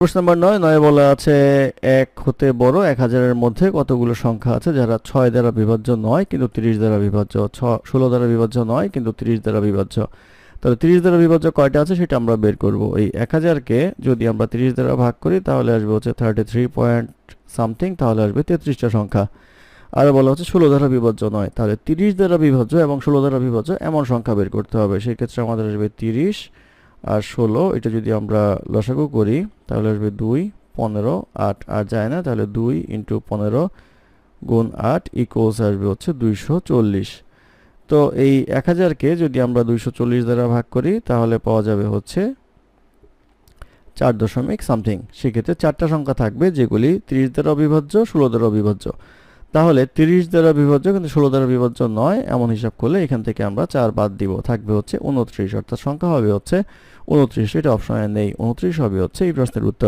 প্রশ্ন নম্বর নয় নয় বলা আছে, এক হতে বড়, এক হাজারের মধ্যে কতগুলো সংখ্যা আছে? যারা ছয় দ্বারা বিভাজ্য নয়, কিন্তু তিরিশ দ্বারা বিভাজ্য, ছ, ষোলো দ্বারা বিভাজ্য নয়, কিন্তু তিরিশ দ্বারা বিভাজ্য। তাহলে তিরিশ দ্বারা বিভাজ্য কয়টা আছে সেটা আমরা বের করব। এই এক হাজারকে যদি আমরা তিরিশ দ্বারা ভাগ করি, তাহলে আসবে হচ্ছে থার্টি থ্রি পয়েন্ট সামথিং তাহলে আসবে তেত্রিশটা সংখ্যা। আর বলা হচ্ছে ষোলো দ্বারা বিভাজ্য নয়। তাহলে তিরিশ দ্বারা বিভাজ্য এবং ষোলো দ্বারা বিভাজ্য এমন সংখ্যা বের করতে হবে। সেই ক্ষেত্রে আমাদের আসবে তিরিশ আর ষোলো, এটা যদি আমরা লসাগু করি, তাহলে আসবে দুই, পনেরো, আট। আর যায় না, তাহলে দুই ইন্টু পনেরো গুণ আট ইকোয়ালস আসবে হচ্ছে দুইশো চল্লিশ। তো এই এক হাজারকে যদি আমরা দুইশো চল্লিশ দ্বারা ভাগ করি, তাহলে পাওয়া যাবে হচ্ছে চার দশমিক সামথিং। সেক্ষেত্রে চারটা সংখ্যা থাকবে, যেগুলি তিরিশ দ্বারা অবিভাজ্য, ষোলো দ্বারা অবিভাজ্য। তাহলে তিরিশ দ্বারা বিভাজ্য কিন্তু ষোলো দ্বারা বিভাজ্য নয়, এমন হিসাব করলে এখান থেকে আমরা চার বাদ দিব। থাকবে হচ্ছে উনত্রিশ অর্থাৎ সংখ্যা হবে হচ্ছে উনত্রিশ এটা অপশনে নেই। উনত্রিশ হবে হচ্ছে এই প্রশ্নের উত্তর।